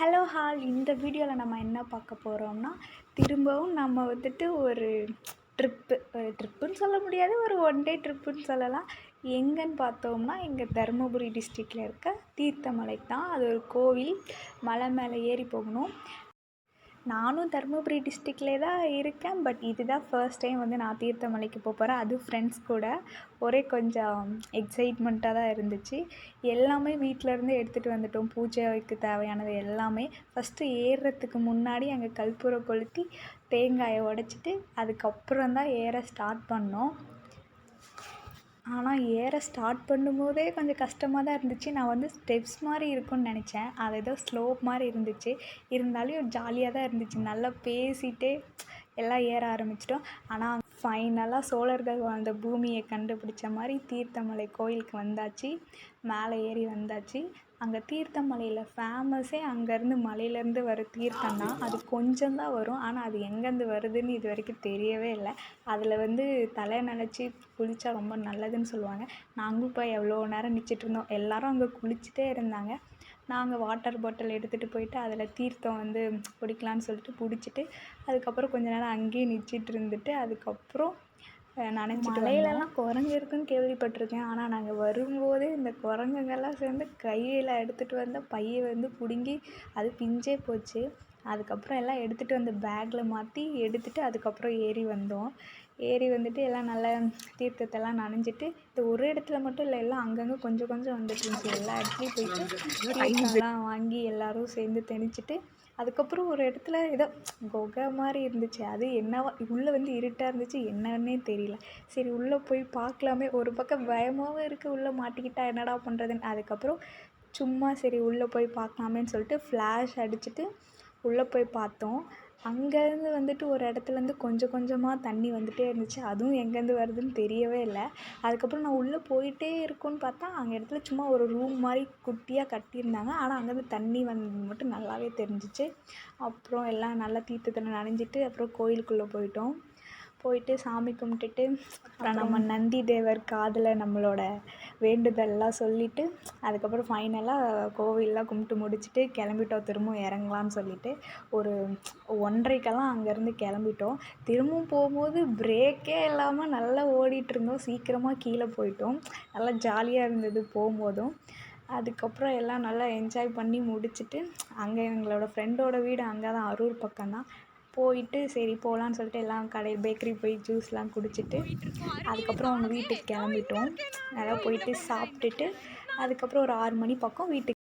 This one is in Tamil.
ஹலோ ஹால் இந்த வீடியோவில் நம்ம என்ன பார்க்க போகிறோம்னா திரும்பவும் நம்ம வந்துட்டு ஒரு ட்ரிப்பு ஒரு ட்ரிப்புன்னு சொல்ல முடியாது ஒரு ஒன் டே ட்ரிப்புன்னு சொல்லலாம். எங்கேன்னு பார்த்தோம்னா எங்கள் தருமபுரி டிஸ்ட்ரிக்டில் இருக்க தீர்த்தமலைக்கு தான். அது ஒரு கோவில். மலை மேலே ஏறி போகணும். நானும் தருமபுரி டிஸ்ட்ரிக்ட்லே தான் இருக்கேன். பட் இதுதான் ஃபர்ஸ்ட் டைம் வந்து நான் தீர்த்தமலைக்கு போக போகிறேன் அதுவும் ஃப்ரெண்ட்ஸ் கூட ஒரே கொஞ்சம் எக்ஸைட்மெண்ட்டாக தான் இருந்துச்சு. எல்லாமே வீட்டிலேருந்து எடுத்துகிட்டு வந்துட்டோம். பூஜைக்கு தேவையானது எல்லாமே. ஃபஸ்ட்டு ஏறுறதுக்கு முன்னாடி அங்கே கற்பூரம் கொளுத்தி தேங்காயை உடச்சிட்டு அதுக்கப்புறம் தான் ஏற ஸ்டார்ட் பண்ணோம். ஆனால் ஏற ஸ்டார்ட் பண்ணும்போதே கொஞ்சம் கஷ்டமாக தான் இருந்துச்சு. நான் வந்து ஸ்டெப்ஸ் மாதிரி இருக்கும்னு நினச்சேன். அது ஏதோ ஸ்லோப் மாதிரி இருந்துச்சு. இருந்தாலும் ஜாலியாக தான் இருந்துச்சு. நல்லா பேசிகிட்டே எல்லாம் ஏற ஆரம்பிச்சிட்டோம். ஆனால் ஃபைனலாக சோழர்கள் வாழ்ந்த பூமியை கண்டுபிடிச்ச மாதிரி தீர்த்தமலை கோயிலுக்கு வந்தாச்சு. மேலே ஏறி வந்தாச்சு. அங்கே தீர்த்தமலையில் ஃபேமஸே அங்கேருந்து மலையிலேருந்து வர தீர்த்தம் தான். அது கொஞ்சம் தான் வரும். ஆனால் அது எங்கேருந்து வருதுன்னு இது வரைக்கும் தெரியவே இல்லை. அதில் வந்து தலை நனைச்சி குளித்தா ரொம்ப நல்லதுன்னு சொல்லுவாங்க. நாங்களும் போய் எவ்வளோ நேரம் நிச்சிட்டு இருந்தோம். எல்லோரும் அங்கே குளிச்சுட்டே இருந்தாங்க. நாங்கள் வாட்டர் பாட்டில் எடுத்துகிட்டு போயிட்டு அதில் தீர்த்தம் வந்து குடிக்கலான்னு சொல்லிட்டு பிடிச்சிட்டு அதுக்கப்புறம் கொஞ்ச நேரம் அங்கேயே நிச்சிட்டு இருந்துட்டு அதுக்கப்புறம் நனைஞ்சிட்டு மலையிலலாம் குரங்கு இருக்குன்னு கேள்விப்பட்டிருக்கேன். ஆனால் நாங்கள் வரும்போதே இந்த குரங்குங்கெல்லாம் சேர்ந்து கையில் எடுத்துகிட்டு வந்த பையை வந்து பிடுங்கி அது பிஞ்சே போச்சு. அதுக்கப்புறம் எல்லாம் எடுத்துகிட்டு வந்து பேக்கில் மாற்றி எடுத்துகிட்டு அதுக்கப்புறம் ஏறி வந்தோம். ஏறி வந்துட்டு எல்லாம் நல்லா தீர்த்தத்தெல்லாம் நனைஞ்சிட்டு இந்த ஒரு இடத்துல மட்டும் இல்லை எல்லாம் அங்கங்கே கொஞ்சம் கொஞ்சம் வந்துட்டு இருந்துச்சு. எல்லா இடத்துலையும் போயிட்டு தீர்த்தம்லாம் வாங்கி எல்லோரும் சேர்ந்து தெளிச்சிட்டு அதுக்கப்புறம் ஒரு இடத்துல ஏதோ குகை மாதிரி இருந்துச்சு. அது என்னவா உள்ளே வந்து இருட்டாக இருந்துச்சு என்னன்னே தெரியல. சரி உள்ளே போய் பார்க்கலாமே. ஒரு பக்கம் பயமாகவும் இருக்குது உள்ளே மாட்டிக்கிட்டா என்னடா பண்ணுறதுன்னு அதுக்கப்புறம் சும்மா சரி உள்ளே போய் பார்க்கலாமேன்னு சொல்லிட்டு ஃப்ளாஷ் அடிச்சுட்டு உள்ளே போய் பார்த்தோம். அங்கேருந்து வந்துட்டு ஒரு இடத்துலேருந்து கொஞ்சம் கொஞ்சமாக தண்ணி வந்துகிட்டே இருந்துச்சு. அதுவும் எங்கேருந்து வருதுன்னு தெரியவே இல்லை. அதுக்கப்புறம் நான் உள்ளே போயிட்டே இருக்கும்னு பார்த்தா அங்கே இடத்துல சும்மா ஒரு ரூம் மாதிரி குட்டியாக கட்டியிருந்தாங்க. ஆனால் அங்கேருந்து தண்ணி வந்தது மட்டும் நல்லாவே தெரிஞ்சிச்சு. அப்புறம் எல்லாம் நல்லா தீர்த்தத்தில் நனைஞ்சிட்டு அப்புறம் கோயிலுக்குள்ளே போயிட்டோம். போயிட்டு சாமி கும்பிட்டுட்டு அப்புறம் நம்ம நந்தி தேவர் காதில் நம்மளோட வேண்டுதல்லாம் சொல்லிவிட்டு அதுக்கப்புறம் ஃபைனலாக கோவிலெலாம் கும்பிட்டு முடிச்சுட்டு கிளம்பிட்டோம். திரும்பவும் இறங்கலான்னு சொல்லிட்டு ஒரு ஒன்றரைக்கெல்லாம் அங்கேருந்து கிளம்பிட்டோம். திரும்பவும் போகும்போது பிரேக்கே இல்லாமல் நல்லா ஓடிட்டுருந்தோம் சீக்கிரமாக கீழே போயிட்டோம். நல்லா ஜாலியாக இருந்தது போகும்போதும். அதுக்கப்புறம் எல்லாம் நல்லா என்ஜாய் பண்ணி முடிச்சுட்டு அங்கே எங்களோட ஃப்ரெண்டோட வீடு அங்கே தான் அரூர் பக்கம் தான் போயிட்டு சரி போகலான்னு சொல்லிட்டு எல்லாம் கடை பேக்கரி போய் ஜூஸ்லாம் குடிச்சிட்டு அதுக்கப்புறம் அவங்க வீட்டுக்கு கிளம்பிட்டோம். நல்லா போயிட்டு சாப்பிட்டுட்டு அதுக்கப்புறம் ஒரு ஆறு மணி பக்கம் வீட்டுக்கு